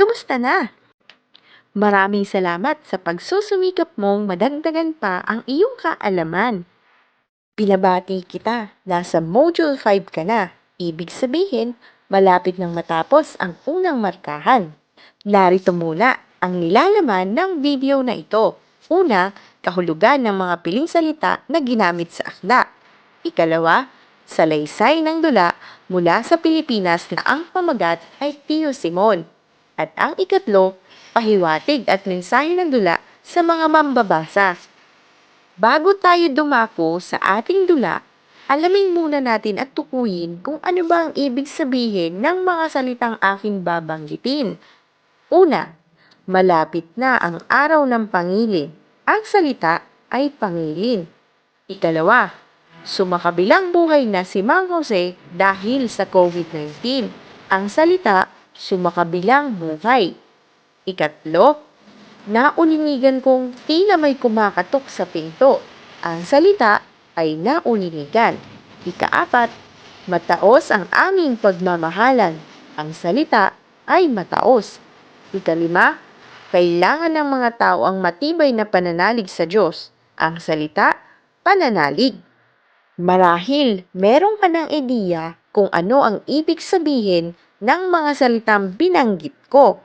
kumusta na? Maraming salamat sa pagsusumikap mong madagdagan pa ang iyong kaalaman. Binabati kita, nasa Module 5 ka na. Ibig sabihin, malapit nang matapos ang unang markahan. Narito muna ang nilalaman ng video na ito. Una, kahulugan ng mga piling salita na ginamit sa akda. Ikalawa, salaysay ng dula mula sa Pilipinas na ang pamagat ay Tio Simon. At ang ikatlo, pahiwatig at mensahe ng dula sa mga mambabasa. Bago tayo dumako sa ating dula, alamin muna natin at tukuyin kung ano ba ang ibig sabihin ng mga salitang aking babanggitin. Una, malapit na ang araw ng pangilin. Ang salita ay pangilin. Ikalawa, sumakabilang buhay na si Mang Jose dahil sa COVID-19. Ang salita, sumakabilang buhay. Ikatlo, naulinigan kong tila may kumakatok sa pinto. Ang salita ay naulinigan. Ikaapat, mataos ang aming pagmamahalan. Ang salita ay mataos. Ikalima, kailangan ng mga tao ang matibay na pananalig sa Diyos. Ang salita, pananalig. Marahil meron ka ng ideya kung ano ang ibig sabihin ng mga salitang binanggit ko.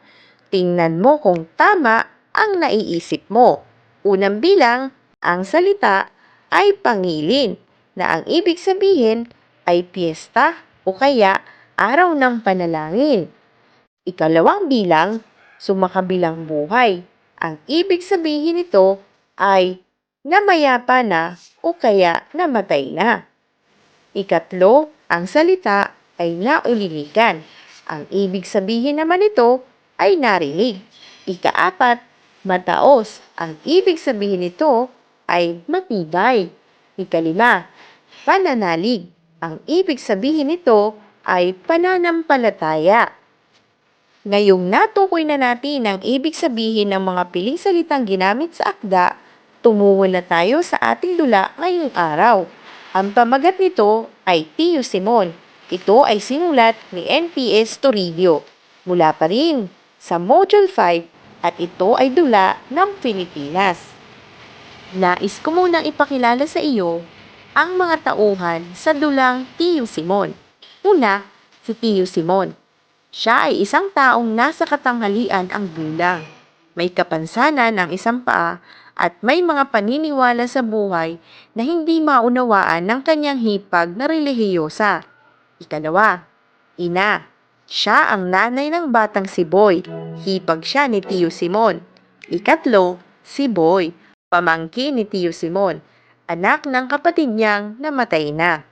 Tingnan mo kung tama ang naiisip mo. Unang bilang, ang salita ay pangilin na ang ibig sabihin ay piyesta o kaya araw ng panalangin. Ikalawang bilang, sumakabilang buhay. Ang ibig sabihin nito ay namayapa na o kaya namatay na. Ikatlo, ang salita ay nauliligan. Ang ibig sabihin naman nito ay narinig. Ikaapat, mataos. Ang ibig sabihin nito ay matibay. Ikalima, pananalig. Ang ibig sabihin nito ay pananampalataya. Ngayong natukoy na natin ang ibig sabihin ng mga piling salitang ginamit sa akda, tumuwal na tayo sa ating dula ngayong araw. Ang pamagat nito ay Tio Simon. Ito ay sinulat ni NPS Toribio. Mula pa rin sa Module 5 at ito ay dula ng Pilipinas. Nais ko munang ipakilala sa iyo ang mga tauhan sa dulang Tio Simon. Una, si Tio Simon. Siya ay isang taong nasa katanghalian ang gulang. May kapansanan ng isang paa at may mga paniniwala sa buhay na hindi maunawaan ng kanyang hipag na relihiyosa. Ikalawa, ina. Siya ang nanay ng batang si Boy. Hipag siya ni Tio Simon. Ikatlo, si Boy. Pamangkin ni Tio Simon. Anak ng kapatid niyang namatay na.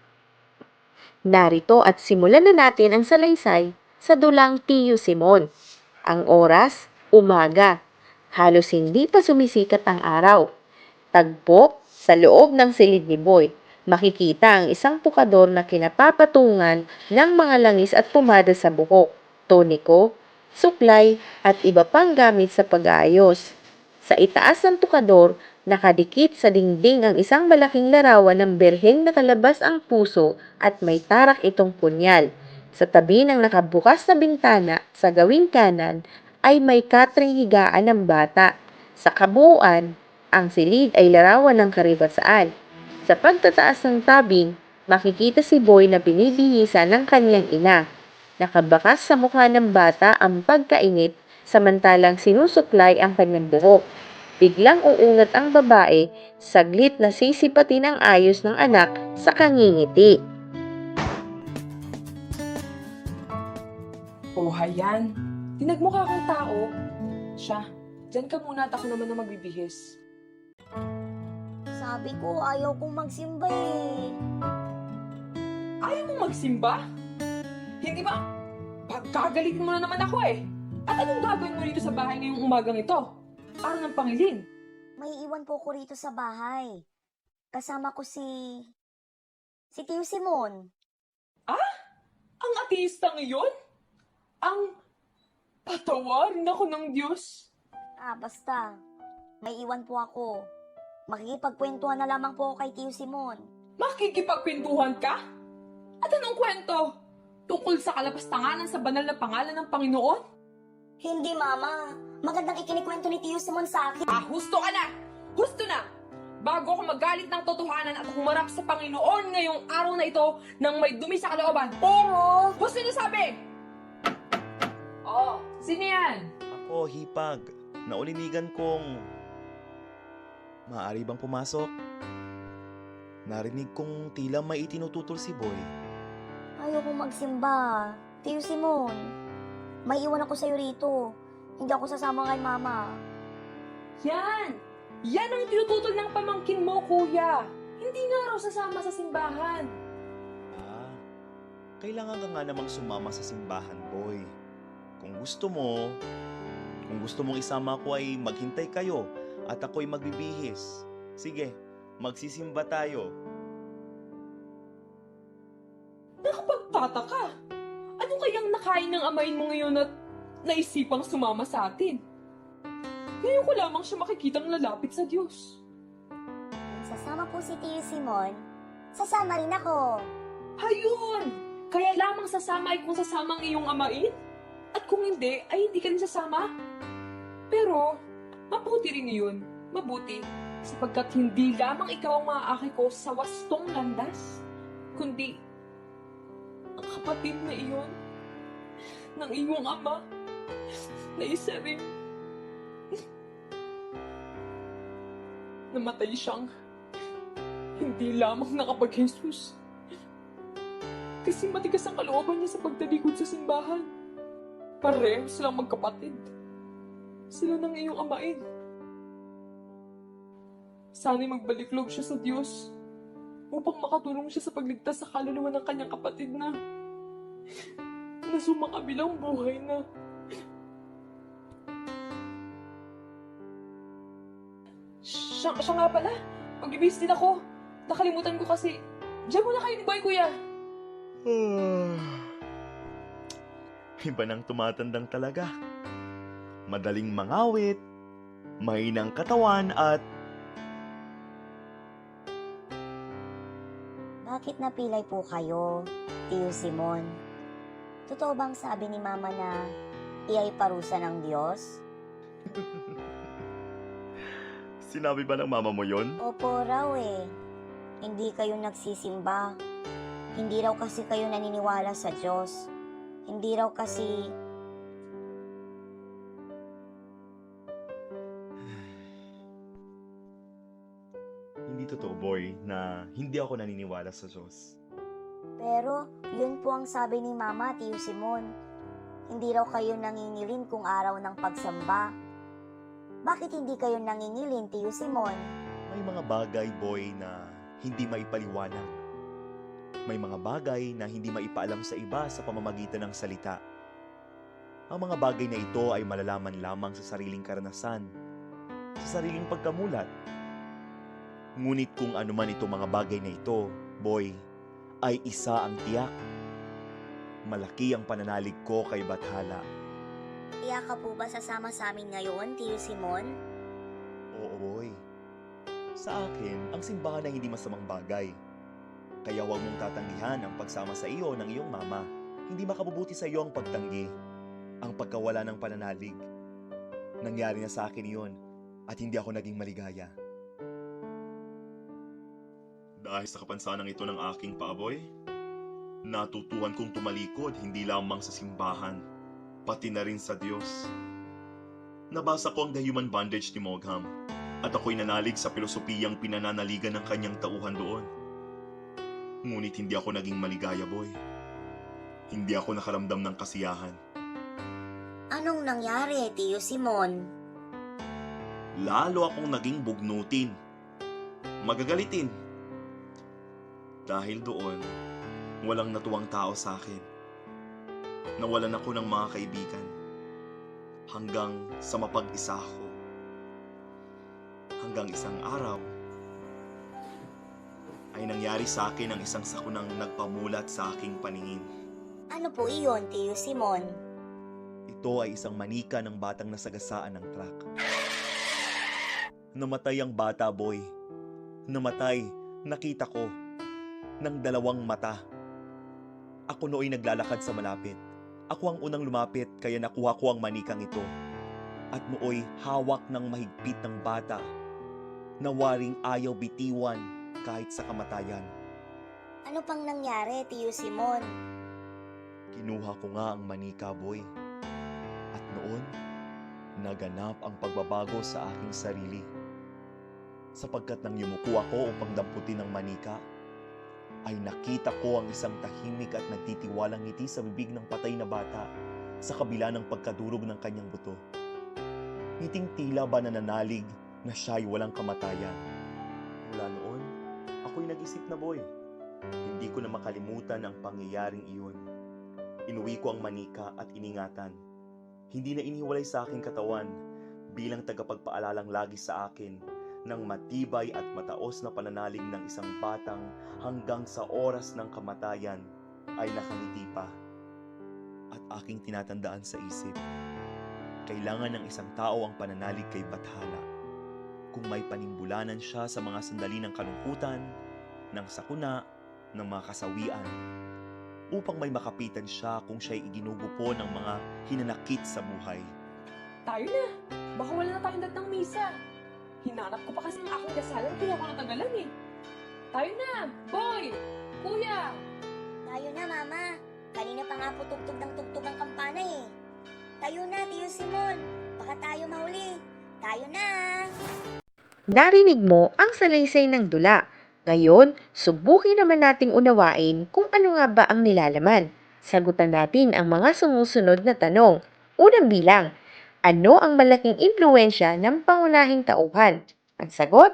Narito at simulan na natin ang salaysay sa dulang Tio Simon. Ang oras, umaga. Halos hindi pa sumisikat ang araw. Tagpo sa loob ng silid ni Boy. Makikita ang isang pukador na kinapapatungan ng mga langis at pumada sa buhok, toniko, suklay at iba pang gamit sa pag-aayos. Sa itaas ng tukador, nakadikit sa dingding ang isang malaking larawan ng berheng nakalabas ang puso at may tarak itong punyal. Sa tabi ng nakabukas na bintana sa gawing kanan ay may katring higaan ng bata. Sa kabuuan, ang silid ay larawan ng karibasaan. Sa pagtataas ng tabing, makikita si Boy na binibihisa ng kanyang ina. Nakabakas sa mukha ng bata ang pagkainit samantalang sinusuklay ang kanyang buhok. Biglang uungat ang babae, saglit na sisipatin ang ayos ng anak sa kangingiti. Oh, hayan. Tinagmukha kang tao. Siya, dyan ka muna at ako naman na magbibihis. Sabi ko, ayaw kong magsimba eh. Ayaw mo magsimba? Hindi ba? Pagkagalit mo na naman ako eh. At anong gagawin mo dito sa bahay ngayong umagang ito? Araw ng pangilin. May iwan po ko rito sa bahay. Kasama ko si... Si Tio Simon. Ang ateistang iyon? Ang patawarin ako ng Diyos? Ah, basta. May iwan po ako. Makikipagkwentuhan na lamang po ako kay Tio Simon. Makikipagpintuhan ka? At anong kwento? Tungkol sa kalapastanganan sa banal na pangalan ng Panginoon? Hindi, Mama. Magandang ikinikwento ni Tio Simon sa akin. Ah, husto ka na! Husto na! Bago ako magalit ng totohanan at humarap sa Panginoon ngayong araw na ito nang may dumi sa kalooban. Pero, Husto na sabi! Oh, sino yan? Ako, hipag. Naulinigan kong... Maaari bang pumasok? Narinig kong tila may itinututol si Boy. ayoko magsimba. Tio Simon, may iwan ako sa'yo rito. Hindi ako sasama kay Mama. Yan! Yan ang tinututol ng pamangkin mo, kuya. Hindi nga raw sasama sa simbahan. Ah, kailangan ka nga namang sumama sa simbahan, Boy. Kung gusto mo, kung gusto mong isama ko ay maghintay kayo at ako'y magbibihis. Sige, magsisimba tayo. Nakapagtataka. Ano kayang nakain ng amayin mo ngayon at naisipang sumama sa atin? Ngayon ko lamang siya makikitang lalapit sa Diyos. Kung sasama po si Tio Simon, sasama rin ako. Hayun! Kaya lamang sasama ay kung sasama ang iyong amain? At kung hindi, ay hindi ka rin sasama? Pero, mabuti rin yun. Mabuti. Sapagkat hindi lamang ikaw ang maaaki ko sa wastong landas, kundi ang kapatid na iyon ng iyong ama na isa rin namatay siyang hindi lamang nakapag-Jesus kasi matigas ang kalooban niya sa pagtalikod sa simbahan. Pareho silang magkapatid. Sila ng iyong amain. Sana'y magbaliklog siya sa Diyos upang makatulong siya sa pagligtas sa kaluluwa ng kanyang kapatid na na sumakabilang buhay na. Siya, siya nga pala. Magbibis din ako. Nakalimutan ko kasi. Diyan muna kayo ni Boy, kuya. Iba nang tumatandang talaga. Madaling mangawit, mahinang katawan at Bakit napilay po kayo, Tio Simon? Totoo bang sabi ni Mama na iyay parusa ng Diyos? sinabi ba ng mama mo yon? Opo raw eh. Hindi kayo nagsisimba. Hindi raw kasi kayo naniniwala sa Diyos. Hindi raw kasi Hindi totoo, boy, na hindi ako naniniwala sa Diyos. Pero, yun po ang sabi ni Mama, Tio Simon. Hindi raw kayo nangingilin kung araw ng pagsamba. Bakit hindi kayo nangingilin, Tio Simon? May mga bagay, boy, na hindi maipaliwanag. May mga bagay na hindi maipaalam sa iba sa pamamagitan ng salita. Ang mga bagay na ito ay malalaman lamang sa sariling karanasan, sa sariling pagkamulat. Ngunit kung ano man itong mga bagay na ito, boy, ay isa ang tiyak. Malaki ang pananalig ko kay Bathala. Iya ka po ba sasama sa amin ngayon, Tio Simon? Oo, boy. Sa akin, ang simbahan ay hindi masamang bagay. Kaya huwag mong tatanggihan ang pagsama sa iyo ng iyong mama. Hindi makabubuti sa iyo ang pagtanggi, ang pagkawala ng pananalig. Nangyari na sa akin iyon at hindi ako naging maligaya. Dahil sa kapansanang ito ng aking paaboy, natutuhan kong tumalikod hindi lamang sa simbahan, pati na rin sa Diyos. Nabasa ko ang The Human Bondage ni Mogham at ako'y nanalig sa pilosopiyang pinananaligan ng kanyang tauhan doon. Ngunit hindi ako naging maligaya, boy. Hindi ako nakaramdam ng kasiyahan. Anong nangyari, Tio Simon? Lalo akong naging bugnutin. Magagalitin. Dahil doon, walang natuwang tao sa akin. Nawalan ako ng mga kaibigan. Hanggang sa mapag-isa ako. Hanggang isang araw, ay nangyari sa akin ang isang sakunang nagpamulat sa aking paningin. Ano po iyon, Tio Simon? Ito ay isang manika ng batang nasagasaan ng truck. Namatay ang bata, boy. Namatay, nakita ko, ng dalawang mata. Ako nooy naglalakad sa malapit. Ako ang unang lumapit kaya nakuha ko ang manikang ito. At nooy hawak ng mahigpit ng bata na waring ayaw bitiwan kahit sa kamatayan. Ano pang nangyari, Tiyo Simon? Kinuha ko nga ang manika, boy. At noon, naganap ang pagbabago sa aking sarili. Sapagkat nang yumuko ako upang damputin ang manika, ay nakita ko ang isang tahimik at nagtitiwalang ngiti sa bibig ng patay na bata sa kabila ng pagkadurog ng kanyang buto. Ngiting tila ba nananalig na siya'y walang kamatayan. Mula noon, ako'y nag-isip na boy. Hindi ko na makalimutan ang pangyayaring iyon. Inuwi ko ang manika at iningatan. Hindi na iniwalay sa aking katawan bilang tagapagpaalalang lagi sa akin ng matibay at mataos na pananalig ng isang batang hanggang sa oras ng kamatayan ay nakangiti pa. At aking tinatandaan sa isip, kailangan ng isang tao ang pananalig kay Bathala. Kung may panimbulanan siya sa mga sandali ng kalungkutan, ng sakuna, ng mga kasawian, upang may makapitan siya kung siya'y iginugupo ng mga hinanakit sa buhay. Tayo na. Baka wala na tayong datang misa. Hinanap ko pa kasi ang aking dasalan kaya ako natagalan eh. Tayo na! Boy! Kuya! Tayo na, Mama. Kanina pa nga po tugtog ng tugtog ang kampana eh. Tayo na, Tiyo Simon. Baka tayo mahuli. Tayo na! Narinig mo ang salaysay ng dula. Ngayon, subukin naman nating unawain kung ano nga ba ang nilalaman. Sagutan natin ang mga sumusunod na tanong. Unang bilang, ano ang malaking impluensya ng pangunahing tauhan? Ang sagot,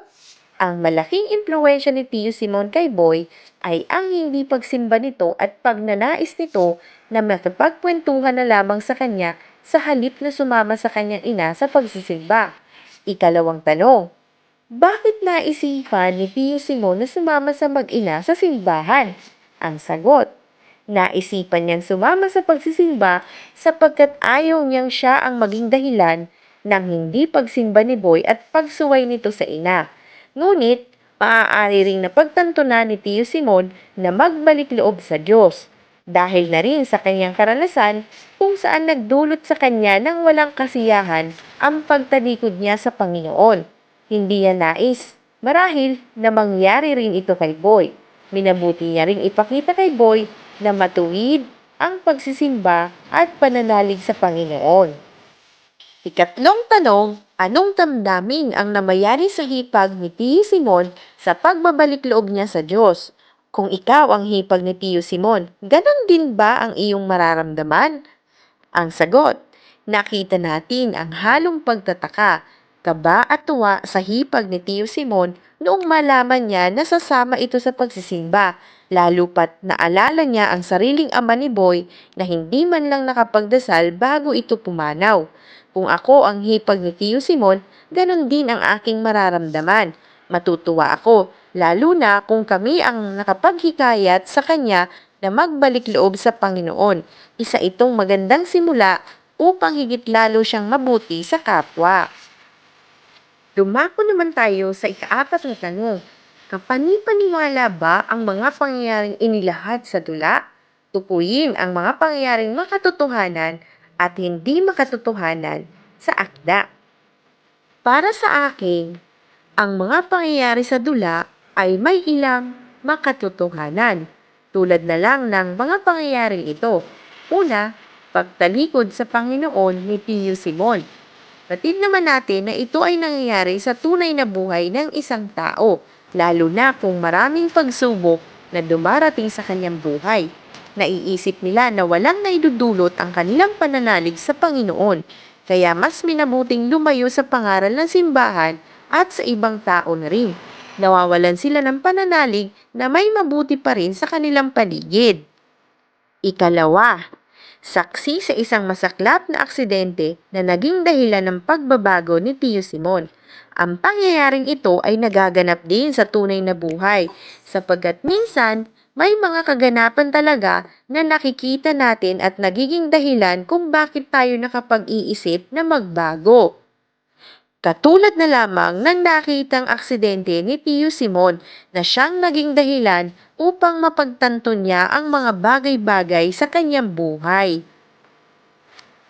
ang malaking impluensya ni Tio Simon kay Boy ay ang hindi pagsimba nito at pagnanais nito na makipagkwentuhan na lamang sa kanya sa halip na sumama sa kanyang ina sa pagsisimba. Ikalawang tanong, bakit naisipan ni Tio Simon na sumama sa mag-ina sa simbahan? Ang sagot, naisipan niyang sumama sa pagsisimba sapagkat ayaw niyang siya ang maging dahilan ng hindi pagsimba ni Boy at pagsuway nito sa ina. Ngunit, maaari ring napagtanto na ni Tio Simon na magbalik loob sa Diyos dahil na rin sa kanyang karanasan kung saan nagdulot sa kanya ng walang kasiyahan ang pagtalikod niya sa Panginoon. Hindi yan nais. Marahil na mangyari rin ito kay Boy. Minabuti niya ring ipakita kay Boy na matuwid ang pagsisimba at pananalig sa Panginoon. Ikatlong tanong, anong damdamin ang namayari sa hipag ni Tio Simon sa pagbabalik loob niya sa Diyos? Kung ikaw ang hipag ni Tio Simon, ganon din ba ang iyong mararamdaman? Ang sagot, nakita natin ang halong pagtataka, kaba at tuwa sa hipag ni Tio Simon noong malaman niya na sasama ito sa pagsisimba, lalo pat naalala niya ang sariling ama ni Boy na hindi man lang nakapagdasal bago ito pumanaw. Kung ako ang hipag ni Tio Simon, ganon din ang aking mararamdaman. Matutuwa ako, lalo na kung kami ang nakapaghikayat sa kanya na magbalik loob sa Panginoon. Isa itong magandang simula upang higit lalo siyang mabuti sa kapwa. Dumako naman tayo sa ikaapat na tanong. Kapani-paniwala ba ang mga pangyayaring inilahad sa dula? Tukuyin ang mga pangyayaring makatotohanan at hindi makatotohanan sa akda. Para sa akin, ang mga pangyayari sa dula ay may ilang makatotohanan. Tulad na lang ng mga pangyayaring ito. Una, pagtalikod sa Panginoon ni Pio Simon. Batid naman natin na ito ay nangyayari sa tunay na buhay ng isang tao, lalo na kung maraming pagsubok na dumarating sa kanyang buhay. Naiisip nila na walang naidudulot ang kanilang pananalig sa Panginoon, kaya mas minabuting lumayo sa pangaral ng simbahan at sa ibang tao na rin. Nawawalan sila ng pananalig na may mabuti pa rin sa kanilang paligid. Ikalawa, saksi sa isang masaklap na aksidente na naging dahilan ng pagbabago ni Tio Simon. Ang pangyayaring ito ay nagaganap din sa tunay na buhay, sapagkat minsan may mga kaganapan talaga na nakikita natin at nagiging dahilan kung bakit tayo nakapag-iisip na magbago. Katulad na lamang ng nakitang aksidente ni Tio Simon na siyang naging dahilan upang mapagtanto niya ang mga bagay-bagay sa kanyang buhay.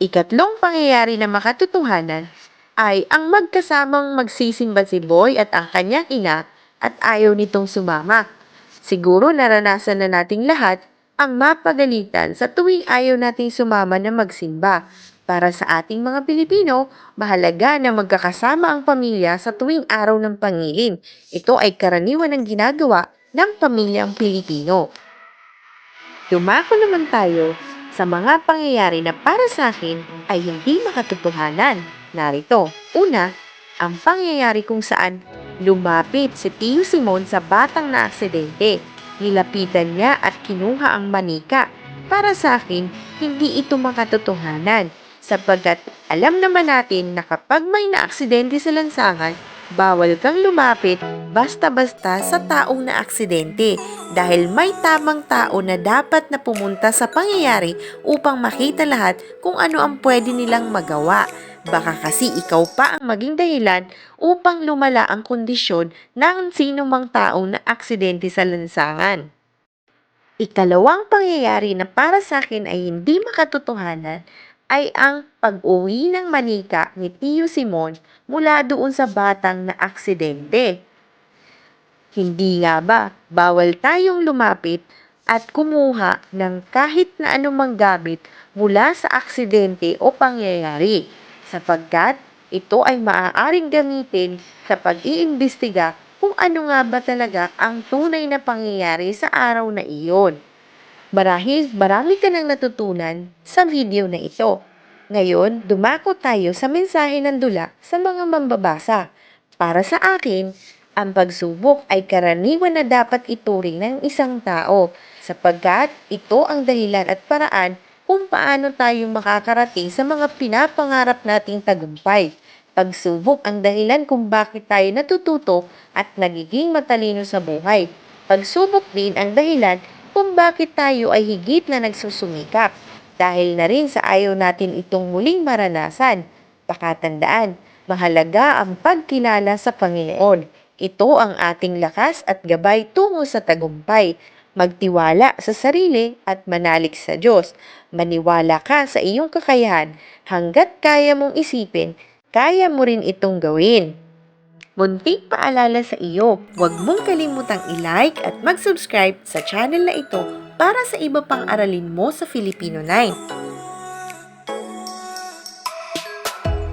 Ikatlong pangyayari na makatotohanan ay ang magkasamang magsisimba si Boy at ang kanyang ina at ayaw nitong sumama. Siguro naranasan na nating lahat ang mapagalitan sa tuwing ayaw nating sumama na magsimba. Para sa ating mga Pilipino, mahalaga na magkakasama ang pamilya sa tuwing araw ng pangilin. Ito ay karaniwan ang ginagawa ng pamilyang Pilipino. Dumako naman tayo sa mga pangyayari na para sa akin ay hindi makatotohanan. Narito, una, ang pangyayari kung saan lumapit si Tio Simon sa batang na aksidente. Nilapitan niya at kinuha ang manika. Para sa akin, hindi ito makatotohanan sapagkat alam naman natin na kapag may naaksidente sa lansangan, bawal kang lumapit basta-basta sa taong na aksidente dahil may tamang tao na dapat na pumunta sa pangyayari upang makita lahat kung ano ang pwede nilang magawa. Baka kasi ikaw pa ang maging dahilan upang lumala ang kondisyon ng sino mang taong na aksidente sa lansangan. Ikalawang pangyayari na para sa akin ay hindi makatotohanan ay ang pag-uwi ng manika ni Tio Simon mula doon sa batang na aksidente. Hindi nga ba bawal tayong lumapit at kumuha ng kahit na anumang gamit mula sa aksidente o pangyayari sapagkat ito ay maaaring gamitin sa pag-iimbestiga kung ano nga ba talaga ang tunay na pangyayari sa araw na iyon. Marahil marami ka nang natutunan sa video na ito. Ngayon, dumako tayo sa mensahe ng dula sa mga mambabasa. Para sa akin, ang pagsubok ay karaniwan na dapat ituring ng isang tao sapagkat ito ang dahilan at paraan kung paano tayo makakarating sa mga pinapangarap nating tagumpay. Pagsubok ang dahilan kung bakit tayo natututo at nagiging matalino sa buhay. Pagsubok din ang dahilan kung bakit tayo ay higit na nagsusumikap. Dahil na rin sa ayaw natin itong muling maranasan. Pakatandaan, mahalaga ang pagkilala sa Panginoon. Ito ang ating lakas at gabay tungo sa tagumpay. Magtiwala sa sarili at manalik sa Diyos. Maniwala ka sa iyong kakayahan. Hanggat kaya mong isipin, kaya mo rin itong gawin. Munting paalala sa iyo, huwag mong kalimutang i-like at mag-subscribe sa channel na ito para sa iba pang aralin mo sa Filipino 9.